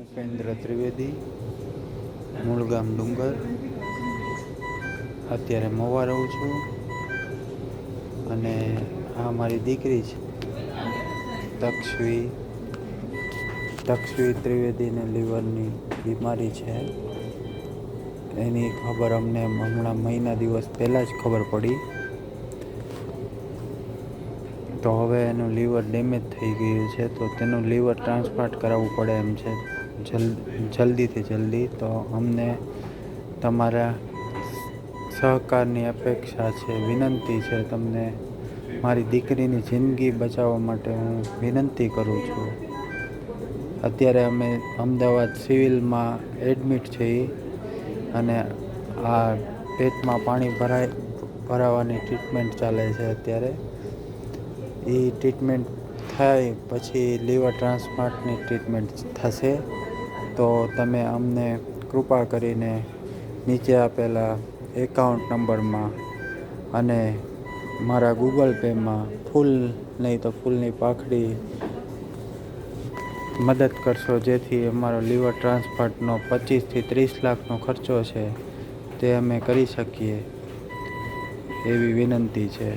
ઉપેન્દ્ર ત્રિવેદી મૂળ ગામ ડુંગર. અત્યારે મવા રહું છું અને આ મારી દીકરી છે. તક્ષવી તક્ષવી ત્રિવેદીને લીવરની બીમારી છે. એની ખબર અમને હમણાં મહિના દિવસ પહેલાં જ ખબર પડી. તો હવે એનું લીવર ડેમેજ થઈ ગયું છે, તો તેનું લીવર ટ્રાન્સપ્લાન્ટ કરાવવું પડે એમ છે. જલ્દીથી જલ્દી તો અમને તમારા સહકારની અપેક્ષા છે, વિનંતી છે તમને મારી દીકરીની જિંદગી બચાવવા માટે હું વિનંતી કરું છું. અત્યારે અમે અમદાવાદ સિવિલમાં એડમિટ છીએ અને આ પેટમાં પાણી ભરાય, ભરાવાની ટ્રીટમેન્ટ ચાલે છે અત્યારે. એ ટ્રીટમેન્ટ થાય પછી લીવર ટ્રાન્સપ્લાન્ટની ટ્રીટમેન્ટ થશે. તો તમે અમને કૃપા કરીને નીચે આપેલા એકાઉન્ટ નંબરમાં અને મારા ગૂગલ પેમાં ફૂલ, નહીં તો ફૂલની પાખડી મદદ કરશો, જેથી અમારો લીવર ટ્રાન્સપ્લાન્ટનો પચીસથી ત્રીસ લાખનો ખર્ચો છે, તે અમે કરી શકીએ એવી વિનંતી છે.